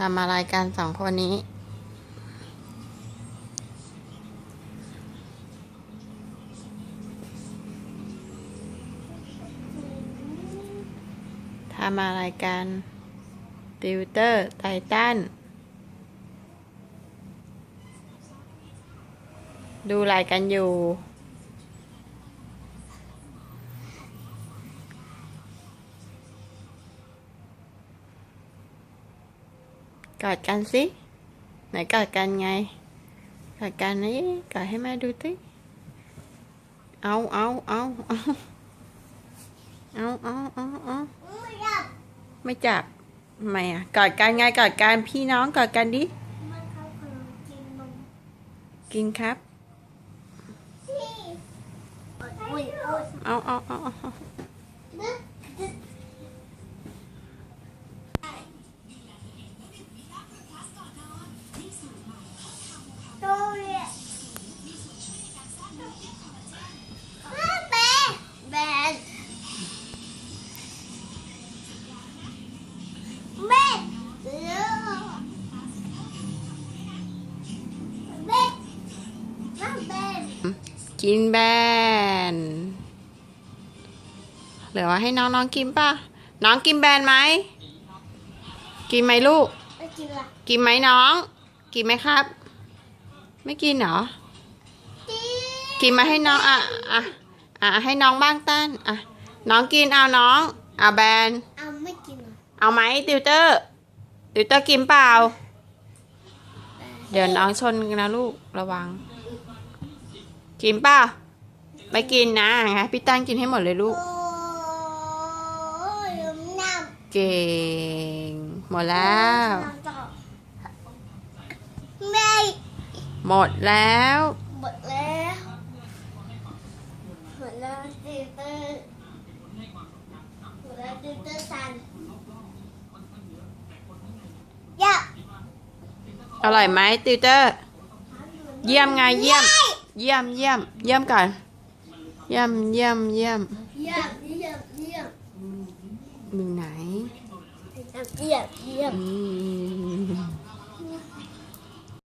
ทำอะไรกันสองคนนี้ ทำอะไรกัน ติวเตอร์ ไททัน ดูอะไรกันอยู่ กอดกันสิไหนกอดกันไงกอดกันนี่กอดให้แม่ดูสิเอาเอาเอาเอาเอาเอาเอาเอาไม่อยากไม่จับทำไมอะกอดกันไงกอดกันพี่น้องกอดกันดิกินครับเอาเอาเอาเอา กินแบน เหลือไว้ให้น้องน้องกินป่ะ น้องกินแบนไหม กินไหมลูกไม่กินละกินไหมน้อง กินไหมครับ ไม่กินเหรอจีกินมาให้น้อง อะ อะ อะ ให้น้องบ้างตั้นอะ น้องกินเอาน้อง เอาแบน เอาไม่กินละเอาไหมติวเตอร์ ติวเตอร์กินเปล่า เดี๋ยวน้องชนกันนะลูกระวัง กินเปล่าไม่กินนะงั้นพี่ตั้นกินให้หมดเลยลูก เก่ง หมดแล้วไม่หมดแล้ว หมดแล้ว หมดแล้วติเตอร์หมดแล้วติเตอร์สันยะอร่อยไหมติวเตอร์ เยี่ยมไงเยี่ยม เยี่ยมเยี่ยมเยี่ยมก่อนเยี่ยมเยี่ยมเยี่ยมเยี่ยมเยี่ยมเยี่ยมมีไหนเยี่ยมเยี่ยมอืม